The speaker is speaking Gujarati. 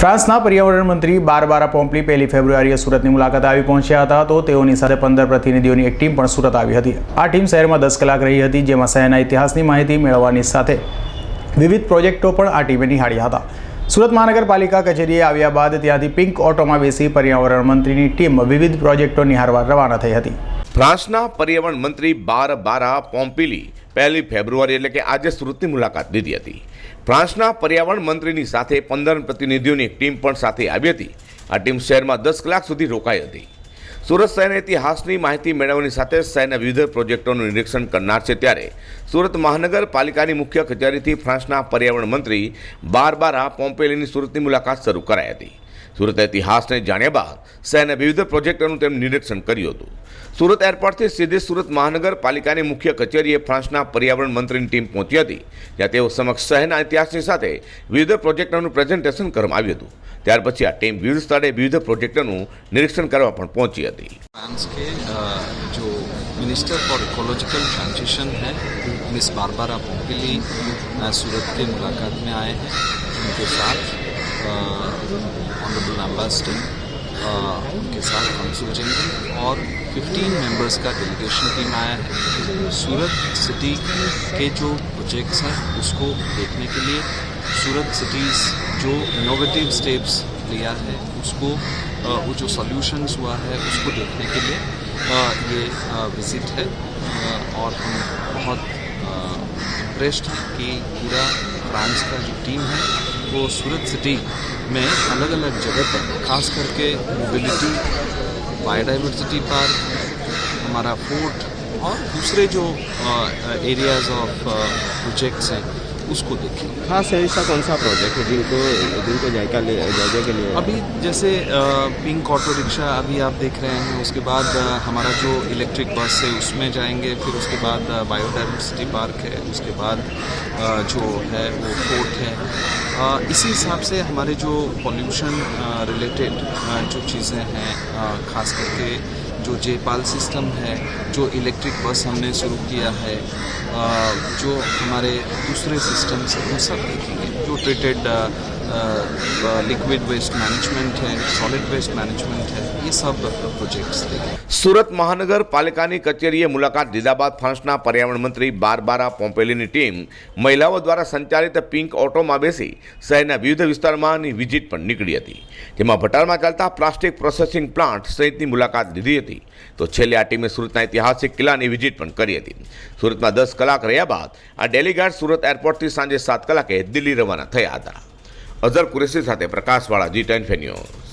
ફ્રાન્સના પર્યાવરણ મંત્રી બારબારા પોમ્પલી પહેલી ફેબ્રુઆરીએ સુરતની મુલાકાત આવી પહોંચ્યા હતા, તો તેઓની સાથે પંદર પ્રતિનિધિઓની એક ટીમ પણ સુરત આવી હતી. આ ટીમ શહેરમાં દસ કલાક રહી હતી, જેમાં શહેરના ઇતિહાસની માહિતી મેળવવાની સાથે વિવિધ પ્રોજેક્ટો પણ આ ટીમે નિહાળ્યા હતા. સુરત મહાનગરપાલિકા કચેરીએ આવ્યા બાદ ત્યાંથી પિંક ઓટોમાં બેસી પર્યાવરણ મંત્રીની ટીમ વિવિધ પ્રોજેક્ટો નિહાળવા રવાના થઈ હતી. ફ્રાન્સના પર્યાવરણ મંત્રી બાર બારા પોમ્પિલી પહેલી ફેબ્રુઆરી એટલે કે આજે સુરતની મુલાકાત લીધી હતી. ફ્રાન્સના પર્યાવરણ મંત્રીની સાથે પંદર પ્રતિનિધિઓની ટીમ પણ સાથે આવી હતી. આ ટીમ શહેરમાં દસ કલાક સુધી રોકાઈ હતી. સુરત શહેરના ઇતિહાસની માહિતી મેળવવાની સાથે શહેરના વિવિધ પ્રોજેક્ટોનું નિરીક્ષણ કરનાર છે ત્યારે સુરત મહાનગરપાલિકાની મુખ્ય કચેરીથી ફ્રાન્સના પર્યાવરણ મંત્રી બારબારા પોમ્પેલીની સુરતની મુલાકાત શરૂ કરાઈ હતી. સુરત ઇતિહાસને જાણ્યા બાદ શહેરના વિવિધ પ્રોજેક્ટોનું તેમણે નિરીક્ષણ કર્યું હતું સુરત એરપોર્ટથી સીધી સુરત મહાનગરપાલિકાની મુખ્ય કચેરીએ ફ્રાન્સના પર્યાવરણ મંત્રીની ટીમ પહોંચી હતી જ્યાં તેઓ સમક્ષ શહેરના ઇતિહાસની સાથે વિવિધ પ્રોજેક્ટોનું પ્રેઝન્ટેશન કરવામાં આવ્યું હતું ત્યાર પછી આ ટીમ વિવિધ સ્થળે વિવિધ પ્રોજેક્ટોનું નિરીક્ષણ કરવા પણ પહોંચી હતી फ्रांस के अ, जो मिनिस्टर फॉर इकोलॉजिकल ट्रांजिशन है मिस बारबारा पोम्पिली अ, सूरत के मुलाकात में आए हैं उनके साथ ऑनरेबल एम्बेसडर उनके साथ कौंसल जनरल और 15 मेंबर्स का डेलीगेशन टीम आया है। सूरत सिटी के जो प्रोजेक्ट्स हैं, उसको देखने के लिए सूरत सिटीज़ जो इनोवेटिव स्टेप्स लिया है, उसको वो जो सॉल्यूशंस हुआ है, उसको देखने के लिए ये विज़िट है। और हम बहुत इम्प्रेस्ड हैं कि पूरा फ्रांस का जो टीम है वो सूरत सिटी में अलग अलग जगह पर, खास करके मोबिलिटी बायोडाइवर्सिटी पार्क हमारा फोर्ट और दूसरे जो एरियाज़ ऑफ़ प्रोजेक्ट्स हैं उसको देखें। खास है ऐसा कौन सा प्रोजेक्ट है जिनको जिनको जायका ले जायके के लिए? अभी जैसे पिंक ऑटो रिक्शा अभी आप देख रहे हैं उसके बाद हमारा जो इलेक्ट्रिक बस है उसमें जाएँगे फिर उसके बाद बायोडाइवर्सिटी पार्क है उसके बाद जो है वो फोर्ट है। इसी हिसाब से हमारे जो पॉल्यूशन रिलेटेड जो चीज़ें हैं खास करके जो जेपाल सिस्टम है जो इलेक्ट्रिक बस हमने शुरू किया है अ, जो हमारे दूसरे सिस्टम्स हैं वो सब देखेंगे जो ट्रीटेड लिक्विड वेस्ट मैनेजमेंट है सॉलिड वेस्ट मैनेजमेंट है ये सब प्रोजेक्ट्स देखेंगे સુરત મહાનગરપાલિકાની કચેરીએ મુલાકાત લીધા બાદ ફ્રાન્સના પર્યાવરણ મંત્રી બારબારા પોમ્પેલીની ટીમ મહિલાઓ દ્વારા સંચાલિત પિંક ઓટોમાં બેસી શહેરના વિવિધ વિસ્તારમાંની વિઝિટ પણ નીકળી હતી જેમાં ભટારમાં ચાલતા પ્લાસ્ટિક પ્રોસેસિંગ પ્લાન્ટ સહિતની મુલાકાત લીધી હતી તો છેલ્લે આ ટીમે સુરતના ઐતિહાસિક કિલ્લાની વિઝિટ પણ કરી હતી સુરતમાં દસ કલાક રહ્યા બાદ આ ડેલીગાર્ડ સુરત એરપોર્ટથી સાંજે સાત કલાકે દિલ્હી રવાના થયા હતા અઝર કુરેશી સાથે પ્રકાશવાળા જી ટેન ન્યૂઝ